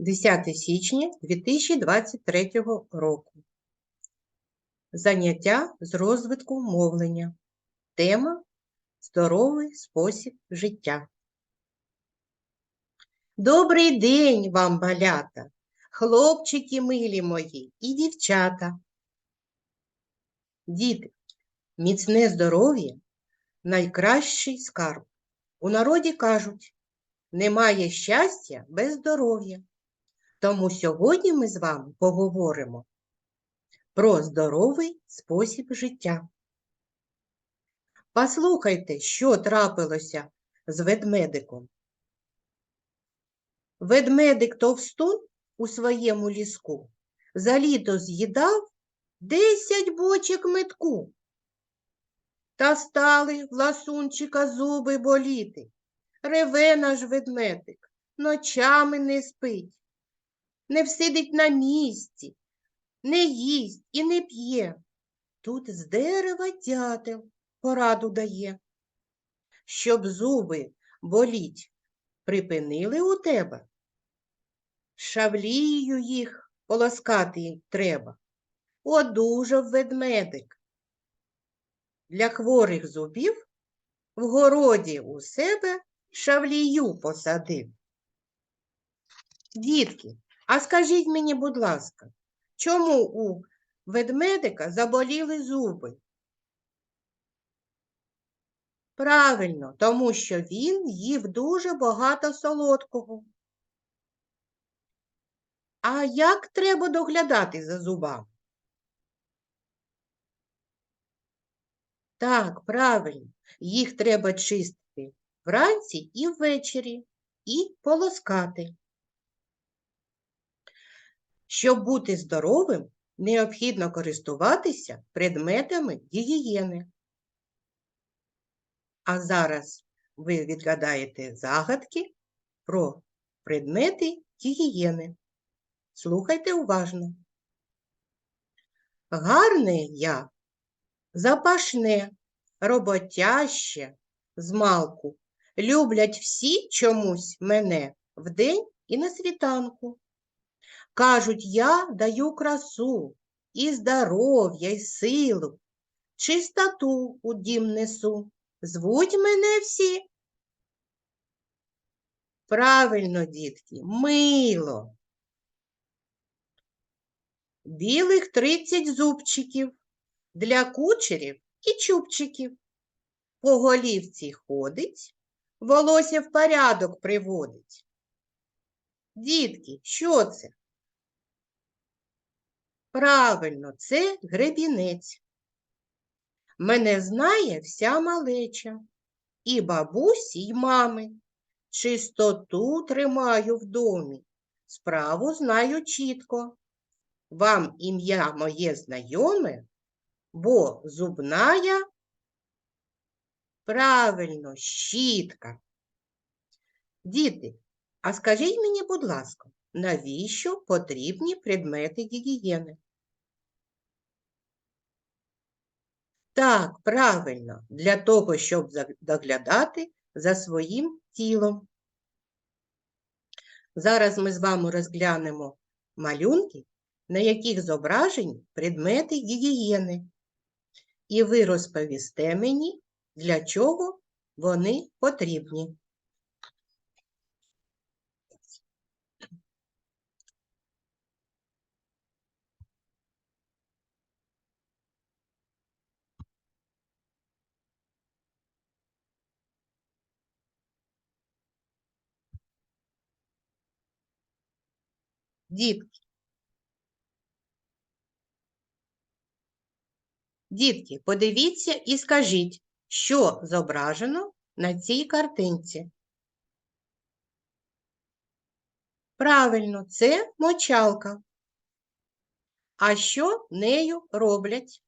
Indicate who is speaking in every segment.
Speaker 1: 10 січня 2023 року. Заняття з розвитку мовлення. Тема Здоровий спосіб життя. Добрий день вам, малята, хлопчики милі мої і дівчата. Діти, міцне здоров'я найкращий скарб. У народі кажуть, немає щастя без здоров'я. Тому сьогодні ми з вами поговоримо про здоровий спосіб життя. Послухайте, що трапилося з ведмедиком. Ведмедик товстун у своєму ліску за літо з'їдав десять бочок метку. Та стали в ласунчика зуби боліти. Реве наш ведмедик, ночами не спить, не всидить на місці, не їсть і не п'є. Тут з дерева дятел пораду дає. Щоб зуби боліть, припинили у тебе. Шавлією їх полоскати треба. Одужав ведмедик. Для хворих зубів в городі у себе шавлію посадив. Дітки, а скажіть мені, будь ласка, чому у ведмедика заболіли зуби? Правильно, тому що він їв дуже багато солодкого. А як треба доглядати за зубами? Так, правильно, їх треба чистити вранці і ввечері і полоскати. Щоб бути здоровим, необхідно користуватися предметами гігієни. А зараз ви відгадаєте загадки про предмети гігієни. Слухайте уважно. Гарне я, запашне, роботяще, змалку. Люблять всі чомусь мене вдень і на світанку. Кажуть, я даю красу, і здоров'я, і силу, чистоту у дім несу. Звуть мене всі. Правильно, дітки, мило. Білих тридцять зубчиків для кучерів і чубчиків. По голівці ходить, волосся в порядок приводить. Дітки, що це? Правильно, це гребінець. Мене знає вся малеча, і бабусі, й мами. Чистоту тримаю в домі, справу знаю чітко. Вам ім'я моє знайоме, бо зубна я правильно, щітка. Діти, а скажіть мені, будь ласка, навіщо потрібні предмети гігієни? Так, правильно, для того, щоб доглядати за своїм тілом. Зараз ми з вами розглянемо малюнки, на яких зображені предмети гігієни. І ви розповісте мені, для чого вони потрібні. Дітки. Дітки, подивіться і скажіть, що зображено на цій картинці. Правильно, це мочалка. А що нею роблять?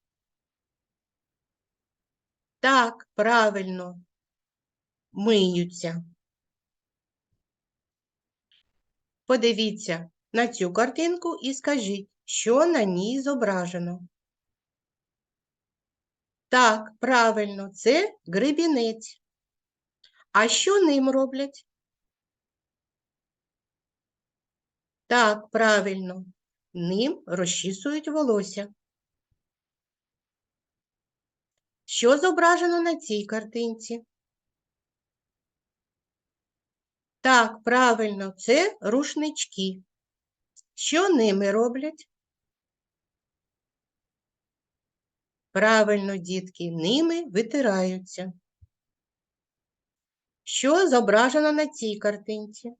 Speaker 1: Так, правильно, миються. Подивіться на цю картинку і скажіть, що на ній зображено. Так, правильно, це грибінець. А що ним роблять? Так, правильно. Ним розчісують волосся. Що зображено на цій картинці? Так, правильно, це рушнички. Що ними роблять? Правильно, дітки, ними витираються. Що зображено на цій картинці?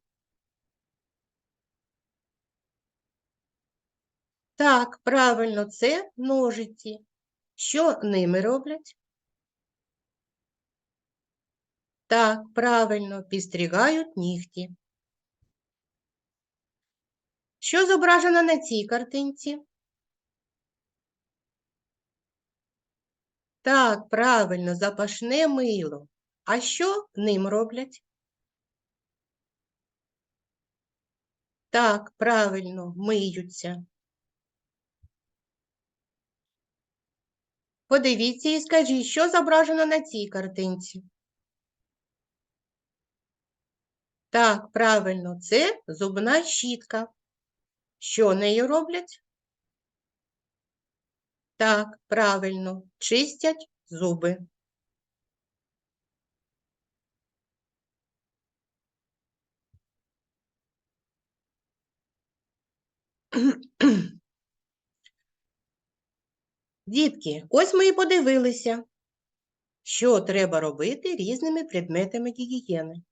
Speaker 1: Так, правильно, це ножиці. Що ними роблять? Так, правильно, підстрігають нігті. Що зображено на цій картинці? Так, правильно, запашне мило. А що ним роблять? Так, правильно, миються. Подивіться і скажіть, що зображено на цій картинці? Так, правильно, це зубна щітка. Що нею роблять? Так, правильно, чистять зуби. Дітки, ось ми і подивилися, що треба робити різними предметами гігієни.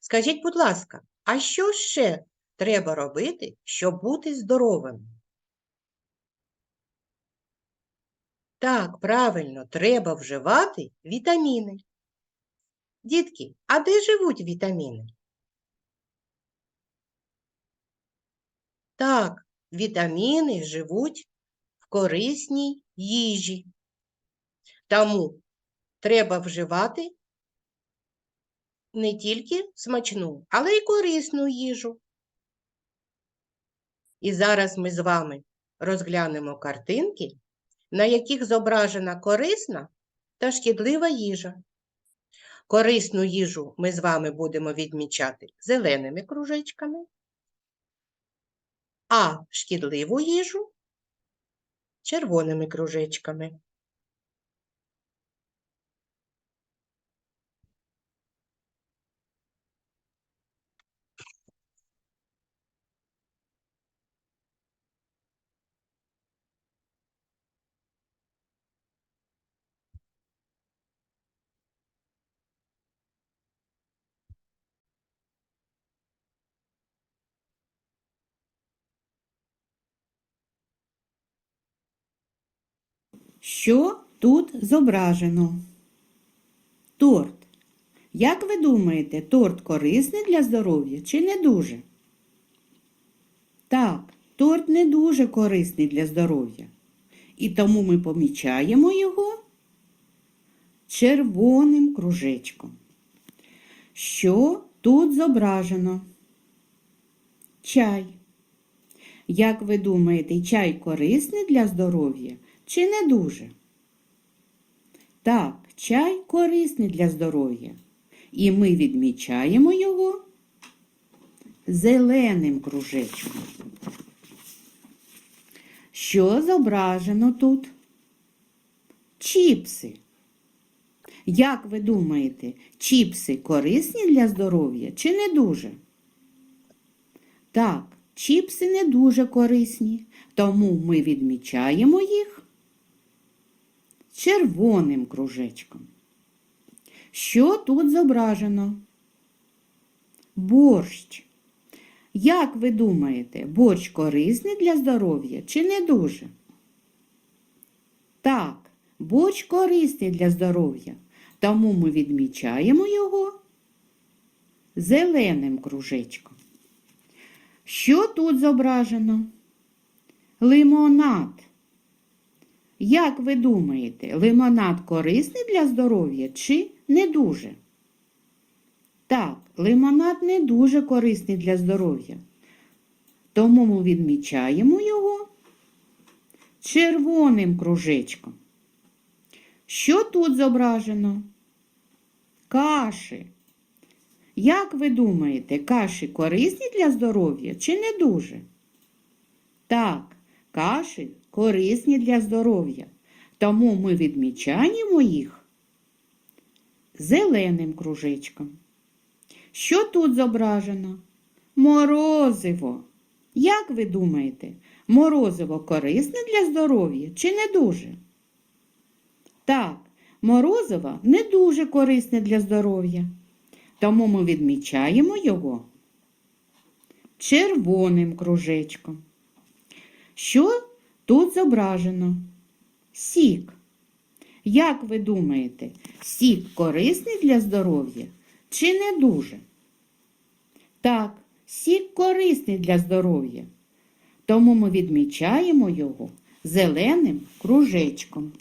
Speaker 1: Скажіть, будь ласка, а що ще треба робити, щоб бути здоровим? Так, правильно, треба вживати вітаміни. Дітки, а де живуть вітаміни? Так, вітаміни живуть в корисній їжі. Тому треба вживати не тільки смачну, але й корисну їжу. І зараз ми з вами розглянемо картинки, на яких зображена корисна та шкідлива їжа. Корисну їжу ми з вами будемо відмічати зеленими кружечками, а шкідливу їжу червоними кружечками.
Speaker 2: Що тут зображено? Торт. Як ви думаєте, торт корисний для здоров'я чи не дуже? Так, торт не дуже корисний для здоров'я. І тому ми помічаємо його червоним кружечком. Що тут зображено? Чай. Як ви думаєте, чай корисний для здоров'я чи не дуже? Так, чай корисний для здоров'я. І ми відмічаємо його зеленим кружечком. Що зображено тут? Чіпси. Як ви думаєте, чіпси корисні для здоров'я чи не дуже? Так, чіпси не дуже корисні, тому ми відмічаємо їх червоним кружечком. Що тут зображено? Борщ. Як ви думаєте, борщ корисний для здоров'я чи не дуже? Так, борщ корисний для здоров'я, тому ми відмічаємо його зеленим кружечком. Що тут зображено? Лимонад. Як ви думаєте, лимонад корисний для здоров'я чи не дуже? Так, лимонад не дуже корисний для здоров'я. Тому ми відмічаємо його червоним кружечком. Що тут зображено? Каші. Як ви думаєте, каші корисні для здоров'я чи не дуже? Так, каші корисні для здоров'я, тому ми відмічаємо їх зеленим кружечком. Що тут зображено? Морозиво. Як ви думаєте, морозиво корисне для здоров'я чи не дуже? Так, морозиво не дуже корисне для здоров'я, тому ми відмічаємо його червоним кружечком. Що тут зображено? Сік. Як ви думаєте, сік корисний для здоров'я чи не дуже? Так, сік корисний для здоров'я, тому ми відмічаємо його зеленим кружечком.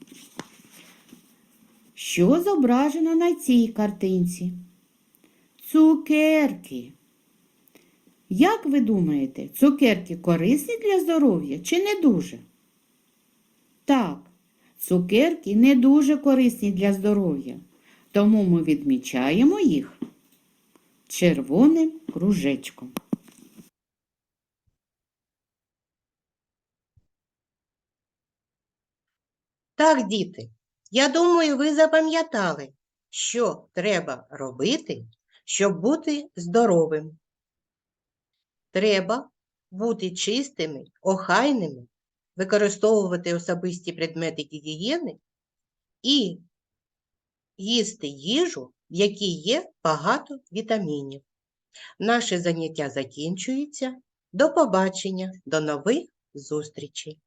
Speaker 2: Що зображено на цій картинці? Цукерки. Як ви думаєте, цукерки корисні для здоров'я чи не дуже? Так, цукерки не дуже корисні для здоров'я, тому ми відмічаємо їх червоним кружечком.
Speaker 1: Так, діти, я думаю, ви запам'ятали, що треба робити, щоб бути здоровим. Треба бути чистими, охайними, використовувати особисті предмети гігієни і їсти їжу, в якій є багато вітамінів. Наше заняття закінчується. До побачення, до нових зустрічей!